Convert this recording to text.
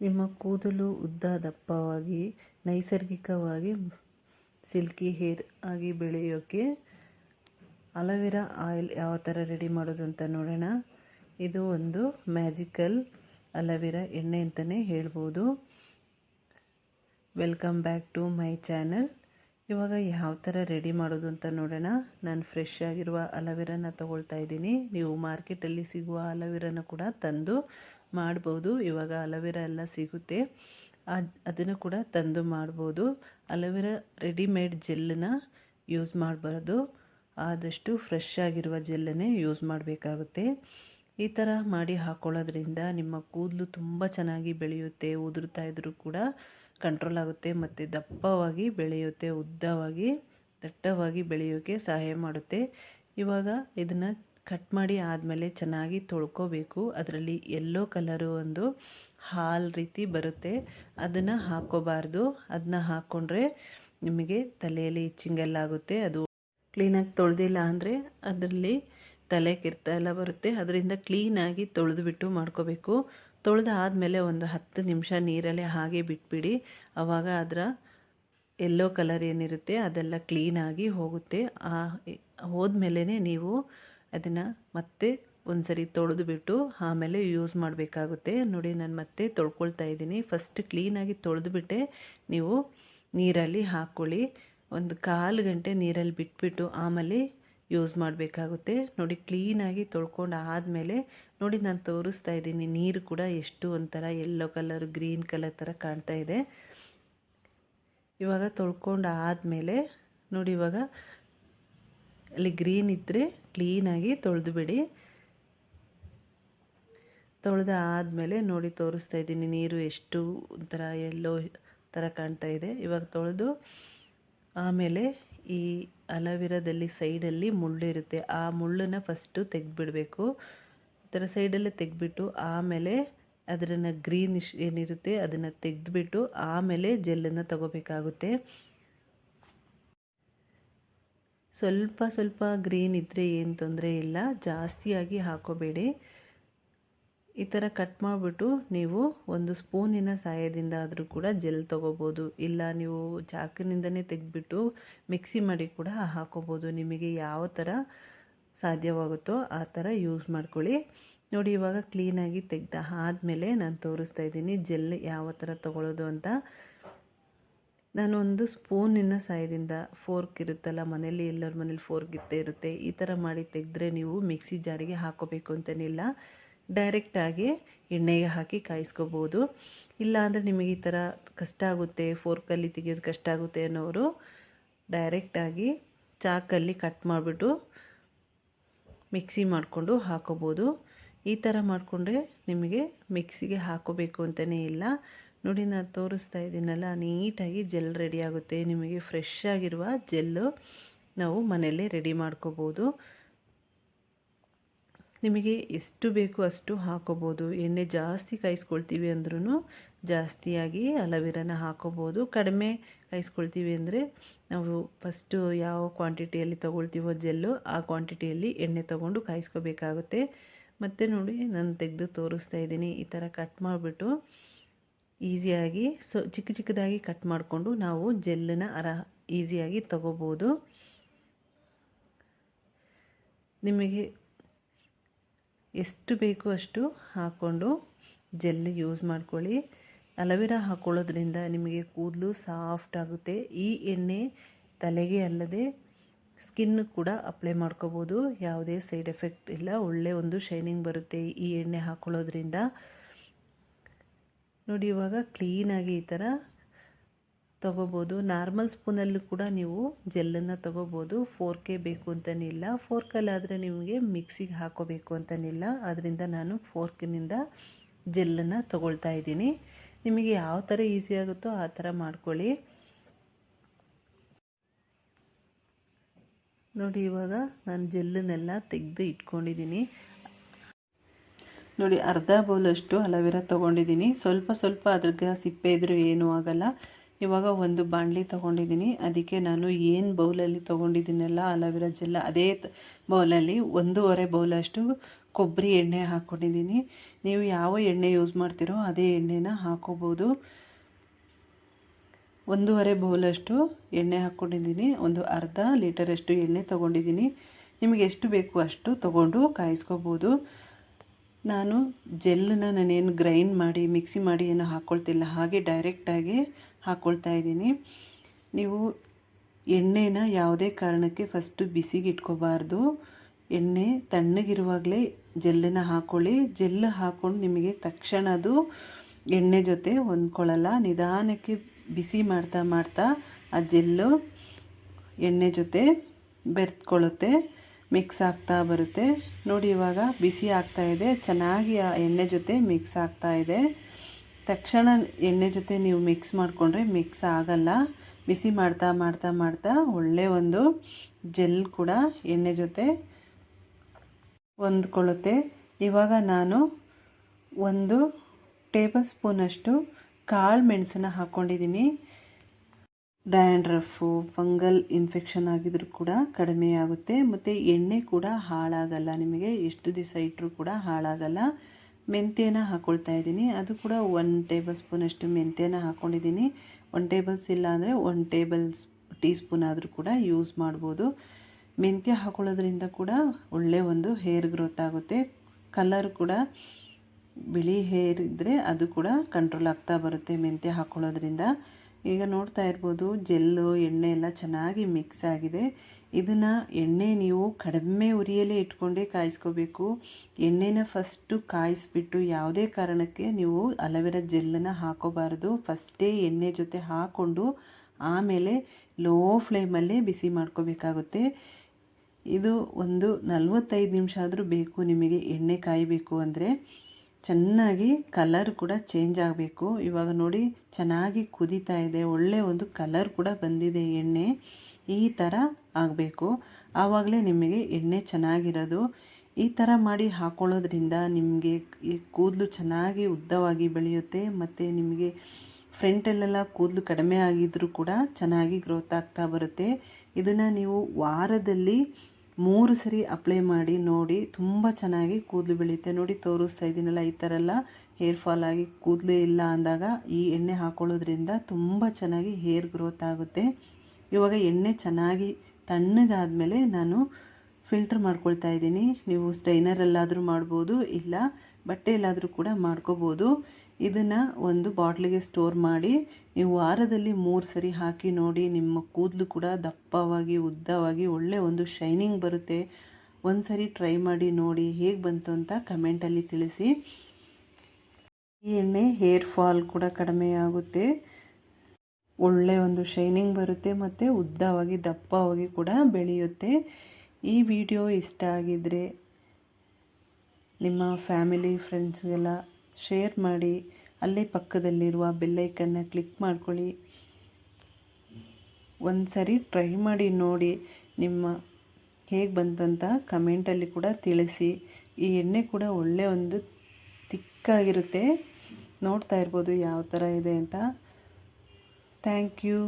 ನಿಮ್ಮ ಕೂದಲು ಉದ್ದ ದಪ್ಪವಾಗಿ ನೈಸರ್ಗಿಕವಾಗಿ, ಸಿಲ್ಕಿ ಹೇರ್ ಆಗಿ ಬೆಳೆಯೋಕ್ಕೆ ಅಲವೆರಾ ಆಯಿಲ್ ಯಾವ ಥರ ರೆಡಿ ಮಾಡೋದು ಅಂತ ನೋಡೋಣ. ಇದು ಒಂದು ಮ್ಯಾಜಿಕಲ್ ಅಲವೆರಾ ಎಣ್ಣೆ ಅಂತಲೇ ಹೇಳ್ಬೋದು. Welcome back to my channel. ಇವಾಗ ಯಾವ ಥರ ರೆಡಿ ಮಾಡೋದು ಅಂತ ನೋಡೋಣ. ನಾನು ಫ್ರೆಶ್ ಆಗಿರುವ ಅಲವೆರಾನ ತೊಗೊಳ್ತಾ ಇದ್ದೀನಿ. ನೀವು ಮಾರ್ಕೆಟಲ್ಲಿ ಸಿಗುವ ಅಲವೆರಾನ ಕೂಡ ತಂದು ಮಾಡ್ಬೋದು. ಇವಾಗ ಅಲೋವೆರಾ ಎಲ್ಲ ಸಿಗುತ್ತೆ. ಅದು, ಅದನ್ನು ಕೂಡ ತಂದು ಮಾಡ್ಬೋದು. ಅಲೋವೆರಾ ರೆಡಿಮೇಡ್ ಜೆಲ್ಲನ್ನ ಯೂಸ್ ಮಾಡಬಾರ್ದು. ಆದಷ್ಟು ಫ್ರೆಶ್ ಆಗಿರುವ ಜೆಲ್ಲನ್ನೇ ಯೂಸ್ ಮಾಡಬೇಕಾಗುತ್ತೆ. ಈ ಥರ ಮಾಡಿ ಹಾಕೊಳ್ಳೋದ್ರಿಂದ ನಿಮ್ಮ ಕೂದಲು ತುಂಬ ಚೆನ್ನಾಗಿ ಬೆಳೆಯುತ್ತೆ. ಉದುರ್ತಾ ಇದ್ದರೂ ಕೂಡ ಕಂಟ್ರೋಲ್ ಆಗುತ್ತೆ ಮತ್ತು ದಪ್ಪವಾಗಿ ಬೆಳೆಯುತ್ತೆ. ಉದ್ದವಾಗಿ, ದಟ್ಟವಾಗಿ ಬೆಳೆಯೋಕ್ಕೆ ಸಹಾಯ ಮಾಡುತ್ತೆ. ಇವಾಗ ಇದನ್ನು ಕಟ್ ಮಾಡಿ ಆದಮೇಲೆ ಚೆನ್ನಾಗಿ ತೊಳ್ಕೋಬೇಕು. ಅದರಲ್ಲಿ ಎಲ್ಲೋ ಕಲರು ಒಂದು ಹಾಲು ರೀತಿ ಬರುತ್ತೆ. ಅದನ್ನು ಹಾಕೋಬಾರ್ದು. ಅದನ್ನ ಹಾಕ್ಕೊಂಡ್ರೆ ನಿಮಗೆ ತಲೆಯಲ್ಲಿ ಇಚ್ಚಿಂಗೆಲ್ಲ ಆಗುತ್ತೆ. ಅದು ಕ್ಲೀನಾಗಿ ತೊಳೆದಿಲ್ಲ ಅಂದರೆ ಅದರಲ್ಲಿ ತಲೆ ಕೆರ್ತ ಎಲ್ಲ ಬರುತ್ತೆ. ಅದರಿಂದ ಕ್ಲೀನಾಗಿ ತೊಳೆದುಬಿಟ್ಟು ಮಾಡ್ಕೋಬೇಕು. ತೊಳೆದು ಆದಮೇಲೆ ಒಂದು ಹತ್ತು ನಿಮಿಷ ನೀರಲ್ಲಿ ಹಾಗೆ ಬಿಟ್ಬಿಡಿ. ಆವಾಗ ಅದರ ಎಲ್ಲೋ ಕಲರ್ ಏನಿರುತ್ತೆ ಅದೆಲ್ಲ ಕ್ಲೀನಾಗಿ ಹೋಗುತ್ತೆ. ಆ ಹೋದ್ಮೇಲೆ ನೀವು ಅದನ್ನು ಮತ್ತೆ ಒಂದು ಸರಿ ತೊಳೆದು ಬಿಟ್ಟು ಆಮೇಲೆ ಯೂಸ್ ಮಾಡಬೇಕಾಗುತ್ತೆ. ನೋಡಿ, ನಾನು ಮತ್ತೆ ತೊಳ್ಕೊಳ್ತಾ ಇದ್ದೀನಿ. ಫಸ್ಟ್ ಕ್ಲೀನಾಗಿ ತೊಳೆದುಬಿಟ್ಟೆ. ನೀವು ನೀರಲ್ಲಿ ಹಾಕ್ಕೊಳ್ಳಿ. ಒಂದು ಕಾಲು ಗಂಟೆ ನೀರಲ್ಲಿ ಬಿಟ್ಬಿಟ್ಟು ಆಮೇಲೆ ಯೂಸ್ ಮಾಡಬೇಕಾಗುತ್ತೆ. ನೋಡಿ ಕ್ಲೀನಾಗಿ ತೊಳ್ಕೊಂಡು ಆದಮೇಲೆ, ನೋಡಿ, ನಾನು ತೋರಿಸ್ತಾ ಇದ್ದೀನಿ. ನೀರು ಕೂಡ ಎಷ್ಟು ಒಂಥರ ಯೆಲ್ಲೋ ಕಲರ್ ಗ್ರೀನ್ ಕಲರ್ ಥರ ಕಾಣ್ತಾ ಇದೆ. ಇವಾಗ ತೊಳ್ಕೊಂಡು ಆದಮೇಲೆ, ನೋಡಿ, ಇವಾಗ ಅಲ್ಲಿ ಗ್ರೀನ್ ಇದ್ದರೆ ಕ್ಲೀನಾಗಿ ತೊಳೆದು ಬಿಡಿ. ತೊಳೆದ ಆದಮೇಲೆ ನೋಡಿ ತೋರಿಸ್ತಾ ಇದ್ದೀನಿ ನೀರು ಎಷ್ಟು ಒಂಥರ ಎಲ್ಲೋ ಥರ ಕಾಣ್ತಾ ಇದೆ. ಇವಾಗ ತೊಳೆದು ಆಮೇಲೆ ಈ ಅಲವಿರದಲ್ಲಿ ಸೈಡಲ್ಲಿ ಮುಳ್ಳಿರುತ್ತೆ ಆ ಮುಳ್ಳನ್ನು ಫಸ್ಟು ತೆಗೆದ್ಬಿಡಬೇಕು. ಈ ಥರ ಸೈಡಲ್ಲೇ ತೆಗೆದ್ಬಿಟ್ಟು ಆಮೇಲೆ ಅದರನ್ನು ಗ್ರೀನಿಶ್ ಏನಿರುತ್ತೆ ಅದನ್ನು ತೆಗೆದ್ಬಿಟ್ಟು ಆಮೇಲೆ ಜೆಲ್ಲನ್ನು ತಗೋಬೇಕಾಗುತ್ತೆ. ಸ್ವಲ್ಪ ಸ್ವಲ್ಪ ಗ್ರೀನ್ ಇದ್ದರೆ ಏನು ತೊಂದರೆ ಇಲ್ಲ. ಜಾಸ್ತಿಯಾಗಿ ಹಾಕೋಬೇಡಿ. ಈ ಥರ ಕಟ್ ಮಾಡಿಬಿಟ್ಟು ನೀವು ಒಂದು ಸ್ಪೂನಿನ ಸಹಾಯದಿಂದ ಆದರೂ ಕೂಡ ಜೆಲ್ ತೊಗೋಬೋದು. ಇಲ್ಲ ನೀವು ಚಾಕಿನಿಂದನೇ ತೆಗೆದ್ಬಿಟ್ಟು ಮಿಕ್ಸಿ ಮಾಡಿ ಕೂಡ ಹಾಕೋಬೋದು. ನಿಮಗೆ ಯಾವ ಥರ ಸಾಧ್ಯವಾಗುತ್ತೋ ಆ ಥರ ಯೂಸ್ ಮಾಡ್ಕೊಳ್ಳಿ. ನೋಡಿ, ಇವಾಗ ಕ್ಲೀನಾಗಿ ತೆಗ್ದ ಆದಮೇಲೆ ನಾನು ತೋರಿಸ್ತಾ ಇದ್ದೀನಿ ಜೆಲ್ ಯಾವ ಥರ ತೊಗೊಳ್ಳೋದು ಅಂತ. ನಾನು ಒಂದು ಸ್ಪೂನಿನ ಸಹಾಯದಿಂದ ಫೋರ್ಕ್ ಇರುತ್ತಲ್ಲ ಮನೇಲಿ ಎಲ್ಲರ ಮನೇಲಿ ಫೋರ್ಕ್ ಇತ್ತೇ ಇರುತ್ತೆ. ಈ ಥರ ಮಾಡಿ ತೆಗೆದ್ರೆ ನೀವು ಮಿಕ್ಸಿ ಜಾರಿಗೆ ಹಾಕೋಬೇಕು ಅಂತೇನಿಲ್ಲ. ಡೈರೆಕ್ಟಾಗಿ ಎಣ್ಣೆಗೆ ಹಾಕಿ ಕಾಯಿಸ್ಕೋಬೋದು. ಇಲ್ಲ ಅಂದರೆ ನಿಮಗೆ ಈ ಥರ ಕಷ್ಟ ಆಗುತ್ತೆ, ಫೋರ್ಕಲ್ಲಿ ತೆಗೆಯೋದು ಕಷ್ಟ ಆಗುತ್ತೆ ಅನ್ನೋರು ಡೈರೆಕ್ಟಾಗಿ ಚಾಕಲ್ಲಿ ಕಟ್ ಮಾಡಿಬಿಟ್ಟು ಮಿಕ್ಸಿ ಮಾಡಿಕೊಂಡು ಹಾಕೋಬೋದು. ಈ ಥರ ಮಾಡಿಕೊಂಡ್ರೆ ನಿಮಗೆ ಮಿಕ್ಸಿಗೆ ಹಾಕೋಬೇಕು ಅಂತಲೇ ಇಲ್ಲ. ನೋಡಿ ನಾನು ತೋರಿಸ್ತಾ ಇದ್ದೀನಲ್ಲ, ನೀಟಾಗಿ ಜೆಲ್ ರೆಡಿ ಆಗುತ್ತೆ. ನಿಮಗೆ ಫ್ರೆಶ್ ಆಗಿರುವ ಜೆಲ್ಲು ನಾವು ಮನೆಯಲ್ಲೇ ರೆಡಿ ಮಾಡ್ಕೋಬೋದು. ನಿಮಗೆ ಎಷ್ಟು ಬೇಕು ಅಷ್ಟು ಹಾಕೋಬೋದು. ಎಣ್ಣೆ ಜಾಸ್ತಿ ಕಾಯಿಸ್ಕೊಳ್ತೀವಿ ಅಂದ್ರೂ ಜಾಸ್ತಿಯಾಗಿ ಅಲವಿರಾನ ಹಾಕೋಬೋದು. ಕಡಿಮೆ ಕಾಯಿಸ್ಕೊಳ್ತೀವಿ ಅಂದರೆ ನಾವು ಫಸ್ಟು ಯಾವ ಕ್ವಾಂಟಿಟಿಯಲ್ಲಿ ತೊಗೊಳ್ತೀವೋ ಜೆಲ್ಲು ಆ ಕ್ವಾಂಟಿಟಿಯಲ್ಲಿ ಎಣ್ಣೆ ತೊಗೊಂಡು ಕಾಯಿಸ್ಕೋಬೇಕಾಗುತ್ತೆ. ಮತ್ತು ನೋಡಿ, ನಾನು ತೆಗೆದು ತೋರಿಸ್ತಾ ಇದ್ದೀನಿ. ಈ ಥರ ಕಟ್ ಮಾಡಿಬಿಟ್ಟು ಈಸಿಯಾಗಿ, ಸೊ ಚಿಕ್ಕ ಚಿಕ್ಕದಾಗಿ ಕಟ್ ಮಾಡಿಕೊಂಡು ನಾವು ಜೆಲ್ಲನ್ನು ಅರ ಈಸಿಯಾಗಿ ತಗೋಬೋದು. ನಿಮಗೆ ಎಷ್ಟು ಬೇಕು ಅಷ್ಟು ಹಾಕ್ಕೊಂಡು ಜೆಲ್ ಯೂಸ್ ಮಾಡ್ಕೊಳ್ಳಿ. ಅಲವೆರಾ ಹಾಕ್ಕೊಳ್ಳೋದ್ರಿಂದ ನಿಮಗೆ ಕೂದಲು ಸಾಫ್ಟ್ ಆಗುತ್ತೆ. ಈ ಎಣ್ಣೆ ತಲೆಗೆ ಅಲ್ಲದೆ ಸ್ಕಿನ್ ಕೂಡ ಅಪ್ಲೈ ಮಾಡ್ಕೋಬೋದು. ಯಾವುದೇ ಸೈಡ್ ಎಫೆಕ್ಟ್ ಇಲ್ಲ. ಒಳ್ಳೆ ಒಂದು ಶೈನಿಂಗ್ ಬರುತ್ತೆ ಈ ಎಣ್ಣೆ ಹಾಕ್ಕೊಳ್ಳೋದ್ರಿಂದ ನೋಡಿ, ಇವಾಗ ಕ್ಲೀನಾಗಿ ಈ ಥರ ತೊಗೋಬೋದು. ನಾರ್ಮಲ್ ಸ್ಪೂನಲ್ಲೂ ಕೂಡ ನೀವು ಜೆಲ್ಲನ್ನು ತೊಗೋಬೋದು. ಫೋರ್ಕೆ ಬೇಕು ಅಂತನಿಲ್ಲ ಫೋರ್ಕಲ್ಲಾದರೆ ನಿಮಗೆ ಮಿಕ್ಸಿಗೆ ಹಾಕೋಬೇಕು ಅಂತನಿಲ್ಲ ಅದರಿಂದ ನಾನು ಫೋರ್ಕಿನಿಂದ ಜೆಲ್ಲನ್ನು ತೊಗೊಳ್ತಾ ಇದ್ದೀನಿ. ನಿಮಗೆ ಯಾವ ಥರ ಈಸಿ ಆಗುತ್ತೋ ಆ ಥರ ಮಾಡ್ಕೊಳ್ಳಿ. ನೋಡಿ, ಇವಾಗ ನಾನು ಜೆಲ್ಲನ್ನೆಲ್ಲ ತೆಗೆದು ಇಟ್ಕೊಂಡಿದ್ದೀನಿ. ನೋಡಿ, ಅರ್ಧ ಬೌಲಷ್ಟು ಅಲವೆರಾ ತೊಗೊಂಡಿದ್ದೀನಿ. ಸ್ವಲ್ಪ ಸ್ವಲ್ಪ ಅದ್ರಾಗ ಸಿಪ್ಪೆ ಇದ್ರೂ ಏನೂ ಆಗಲ್ಲ. ಇವಾಗ ಒಂದು ಬಾಣಲಿ ತೊಗೊಂಡಿದ್ದೀನಿ. ಅದಕ್ಕೆ ನಾನು ಏನು ಬೌಲಲ್ಲಿ ತೊಗೊಂಡಿದ್ದೀನಲ್ಲ, ಅಲವೆರಾ ಜೆಲ್ಲ ಅದೇ ಬೌಲಲ್ಲಿ ಒಂದೂವರೆ ಬೌಲಷ್ಟು ಕೊಬ್ಬರಿ ಎಣ್ಣೆ ಹಾಕ್ಕೊಂಡಿದ್ದೀನಿ ನೀವು ಯಾವ ಎಣ್ಣೆ ಯೂಸ್ ಮಾಡ್ತೀರೋ ಅದೇ ಎಣ್ಣೆನ ಹಾಕೋಬೋದು. ಒಂದೂವರೆ ಬೌಲಷ್ಟು ಎಣ್ಣೆ ಹಾಕ್ಕೊಂಡಿದ್ದೀನಿ ಒಂದು ಅರ್ಧ ಲೀಟರಷ್ಟು ಎಣ್ಣೆ ತೊಗೊಂಡಿದ್ದೀನಿ. ನಿಮಗೆ ಎಷ್ಟು ಬೇಕು ಅಷ್ಟು ತೊಗೊಂಡು ಕಾಯಿಸ್ಕೋಬೋದು. ನಾನು ಜೆಲ್ಲನ್ನ ನಾನೇನು ಗ್ರೈಂಡ್ ಮಾಡಿ, ಮಿಕ್ಸಿ ಮಾಡಿ ಏನು ಹಾಕ್ಕೊಳ್ತಿಲ್ಲ ಹಾಗೆ ಡೈರೆಕ್ಟಾಗಿ ಹಾಕ್ಕೊಳ್ತಾ ಇದ್ದೀನಿ. ನೀವು ಎಣ್ಣೆನ ಯಾವುದೇ ಕಾರಣಕ್ಕೆ ಫಸ್ಟು ಬಿಸಿಗೆ ಇಟ್ಕೋಬಾರ್ದು. ಎಣ್ಣೆ ತಣ್ಣಗಿರುವಾಗಲೇ ಜೆಲ್ಲನ್ನ ಹಾಕ್ಕೊಳ್ಳಿ ಜೆಲ್ ಹಾಕ್ಕೊಂಡು ನಿಮಗೆ ತಕ್ಷಣ ಅದು ಎಣ್ಣೆ ಜೊತೆ ಹೊಂದ್ಕೊಳ್ಳಲ್ಲ. ನಿಧಾನಕ್ಕೆ ಬಿಸಿ ಮಾಡ್ತಾ ಮಾಡ್ತಾ ಆ ಜೆಲ್ಲು ಎಣ್ಣೆ ಜೊತೆ ಬೆರೆತ್ಕೊಳ್ಳುತ್ತೆ. ಮಿಕ್ಸ್ ಆಗ್ತಾ ಬರುತ್ತೆ. ನೋಡಿ ಇವಾಗ ಬಿಸಿ ಆಗ್ತಾ ಇದೆ. ಚೆನ್ನಾಗಿ ಆ ಎಣ್ಣೆ ಜೊತೆ ಮಿಕ್ಸ್ ಆಗ್ತಾ ಇದೆ. ತಕ್ಷಣ ಎಣ್ಣೆ ಜೊತೆ ನೀವು ಮಿಕ್ಸ್ ಮಾಡಿಕೊಂಡ್ರೆ ಮಿಕ್ಸ್ ಆಗಲ್ಲ. ಬಿಸಿ ಮಾಡ್ತಾ ಮಾಡ್ತಾ ಮಾಡ್ತಾ ಒಳ್ಳೆ ಒಂದು ಜೆಲ್ ಕೂಡ ಎಣ್ಣೆ ಜೊತೆ ಹೊಂದ್ಕೊಳ್ಳುತ್ತೆ. ಇವಾಗ ನಾನು ಒಂದು ಟೇಬಲ್ ಸ್ಪೂನಷ್ಟು ಕಾಳು ಮೆಣಸನ್ನು ಹಾಕ್ಕೊಂಡಿದ್ದೀನಿ ಡ್ಯಾಂಡ್ರಫು, ಫಂಗಲ್ ಇನ್ಫೆಕ್ಷನ್ ಆಗಿದ್ರೂ ಕೂಡ ಕಡಿಮೆ ಆಗುತ್ತೆ. ಮತ್ತು ಎಣ್ಣೆ ಕೂಡ ಹಾಳಾಗಲ್ಲ. ನಿಮಗೆ ಎಷ್ಟು ದಿವಸ ಇಟ್ಟರೂ ಕೂಡ ಹಾಳಾಗಲ್ಲ. ಮೆಂತ್ಯನ ಹಾಕ್ಕೊಳ್ತಾ ಇದ್ದೀನಿ. ಅದು ಕೂಡ ಒನ್ ಟೇಬಲ್ ಸ್ಪೂನಷ್ಟು ಮೆಂತ್ಯನ ಹಾಕ್ಕೊಂಡಿದ್ದೀನಿ ಒನ್ ಟೇಬಲ್ಸ್ ಇಲ್ಲ ಅಂದರೆ ಒನ್ ಟೇಬಲ್ ಟೀ ಸ್ಪೂನ್ ಆದರೂ ಕೂಡ ಯೂಸ್ ಮಾಡ್ಬೋದು. ಮೆಂತ್ಯ ಹಾಕೊಳ್ಳೋದ್ರಿಂದ ಕೂಡ ಒಳ್ಳೆ ಒಂದು ಹೇರ್ ಗ್ರೋತ್ ಆಗುತ್ತೆ. ಕಲರ್ ಕೂಡ ಬಿಳಿ ಹೇರ್ ಇದ್ದರೆ ಅದು ಕೂಡ ಕಂಟ್ರೋಲ್ ಆಗ್ತಾ ಬರುತ್ತೆ ಮೆಂತ್ಯ ಹಾಕ್ಕೊಳ್ಳೋದ್ರಿಂದ ಈಗ ನೋಡ್ತಾ ಇರ್ಬೋದು, ಜೆಲ್ಲು, ಎಣ್ಣೆ ಎಲ್ಲ ಚೆನ್ನಾಗಿ ಮಿಕ್ಸ್ ಆಗಿದೆ. ಇದನ್ನು ಎಣ್ಣೆ ನೀವು ಕಡಿಮೆ ಉರಿಯಲ್ಲೇ ಇಟ್ಕೊಂಡೇ ಕಾಯಿಸ್ಕೋಬೇಕು. ಎಣ್ಣೆನ ಫಸ್ಟು ಕಾಯಿಸ್ಬಿಟ್ಟು ಯಾವುದೇ ಕಾರಣಕ್ಕೆ ನೀವು ಅಲವೆರಾ ಜೆಲ್ಲನ್ನು ಹಾಕೋಬಾರ್ದು. ಫಸ್ಟೇ ಎಣ್ಣೆ ಜೊತೆ ಹಾಕ್ಕೊಂಡು ಆಮೇಲೆ ಲೋ ಫ್ಲೇಮಲ್ಲೇ ಬಿಸಿ ಮಾಡ್ಕೋಬೇಕಾಗುತ್ತೆ. ಇದು ಒಂದು ನಲ್ವತ್ತೈದು ನಿಮಿಷ ಆದರೂ ಬೇಕು ನಿಮಗೆ ಎಣ್ಣೆ ಕಾಯಬೇಕು ಅಂದರೆ. ಚೆನ್ನಾಗಿ ಕಲರ್ ಕೂಡ ಚೇಂಜ್ ಆಗಬೇಕು. ಇವಾಗ ನೋಡಿ ಚೆನ್ನಾಗಿ ಕುದಿತಾ ಇದೆ. ಒಳ್ಳೆಯ ಒಂದು ಕಲರ್ ಕೂಡ ಬಂದಿದೆ ಎಣ್ಣೆ. ಈ ಥರ ಆಗಬೇಕು. ಆವಾಗಲೇ ನಿಮಗೆ ಎಣ್ಣೆ ಚೆನ್ನಾಗಿರೋದು. ಈ ಥರ ಮಾಡಿ ಹಾಕ್ಕೊಳ್ಳೋದ್ರಿಂದ ನಿಮಗೆ ಈ ಕೂದಲು ಚೆನ್ನಾಗಿ ಉದ್ದವಾಗಿ ಬೆಳೆಯುತ್ತೆ. ಮತ್ತು ನಿಮಗೆ ಫ್ರಂಟಲ್ಲೆಲ್ಲ ಕೂದಲು ಕಡಿಮೆ ಆಗಿದ್ದರೂ ಕೂಡ ಚೆನ್ನಾಗಿ ಗ್ರೋತ್ ಆಗ್ತಾ ಬರುತ್ತೆ. ಇದನ್ನು ನೀವು ವಾರದಲ್ಲಿ ಮೂರು ಸರಿ ಅಪ್ಲೈ ಮಾಡಿ, ನೋಡಿ ತುಂಬ ಚೆನ್ನಾಗಿ ಕೂದಲು ಬೆಳೆಯುತ್ತೆ. ನೋಡಿ ತೋರಿಸ್ತಾ ಇದ್ದೀನಲ್ಲ ಈ ಥರ ಎಲ್ಲ. ಹೇರ್ ಫಾಲ್ ಆಗಿ ಕೂದಲು ಇಲ್ಲ ಅಂದಾಗ ಈ ಎಣ್ಣೆ ಹಾಕೊಳ್ಳೋದ್ರಿಂದ ತುಂಬ ಚೆನ್ನಾಗಿ ಹೇರ್ ಗ್ರೋತ್ ಆಗುತ್ತೆ. ಇವಾಗ ಎಣ್ಣೆ ಚೆನ್ನಾಗಿ ತಣ್ಣಗಾದಮೇಲೆ ನಾನು ಫಿಲ್ಟ್ರ್ ಮಾಡ್ಕೊಳ್ತಾ ಇದ್ದೀನಿ. ನೀವು ಸ್ಟೈನರಲ್ಲಾದರೂ ಮಾಡ್ಬೋದು, ಇಲ್ಲ ಬಟ್ಟೆಯಲ್ಲಾದರೂ ಕೂಡ ಮಾಡ್ಕೋಬೋದು. ಇದನ್ನು ಒಂದು ಬಾಟ್ಲಿಗೆ ಸ್ಟೋರ್ ಮಾಡಿ ನೀವು ವಾರದಲ್ಲಿ ಮೂರು ಸರಿ ಹಾಕಿ ನೋಡಿ, ನಿಮ್ಮ ಕೂದಲು ಕೂಡ ದಪ್ಪವಾಗಿ, ಉದ್ದವಾಗಿ, ಒಳ್ಳೆ ಒಂದು ಶೈನಿಂಗ್ ಬರುತ್ತೆ. ಒಂದು ಸರಿ ಟ್ರೈ ಮಾಡಿ ನೋಡಿ ಹೇಗೆ ಬಂತು ಅಂತ ಕಮೆಂಟಲ್ಲಿ ತಿಳಿಸಿ. ಈ ಎಣ್ಣೆ ಹೇರ್ ಫಾಲ್ ಕೂಡ ಕಡಿಮೆ ಆಗುತ್ತೆ. ಒಳ್ಳೆ ಒಂದು ಶೈನಿಂಗ್ ಬರುತ್ತೆ ಮತ್ತು ಉದ್ದವಾಗಿ, ದಪ್ಪವಾಗಿ ಕೂಡ ಬೆಳೆಯುತ್ತೆ. ಈ ವಿಡಿಯೋ ಇಷ್ಟ ಆಗಿದ್ದರೆ ನಿಮ್ಮ ಫ್ಯಾಮಿಲಿ ಫ್ರೆಂಡ್ಸ್ಗೆಲ್ಲ ಶೇರ್ ಮಾಡಿ, ಅಲ್ಲೇ ಪಕ್ಕದಲ್ಲಿರುವ ಬೆಲ್ಲೈಕನ್ನ ಕ್ಲಿಕ್ ಮಾಡ್ಕೊಳ್ಳಿ. ಒಂದು ಸರಿ ಟ್ರೈ ಮಾಡಿ ನೋಡಿ, ನಿಮ್ಮ ಹೇಗೆ ಬಂತಂತ ಕಮೆಂಟಲ್ಲಿ ಕೂಡ ತಿಳಿಸಿ. ಈ ಎಣ್ಣೆ ಕೂಡ ಒಳ್ಳೆ ಒಂದು ತಿಕ್ಕಾಗಿರುತ್ತೆ. ನೋಡ್ತಾ ಇರ್ಬೋದು ಯಾವ ಥರ ಇದೆ ಅಂತ. Thank you.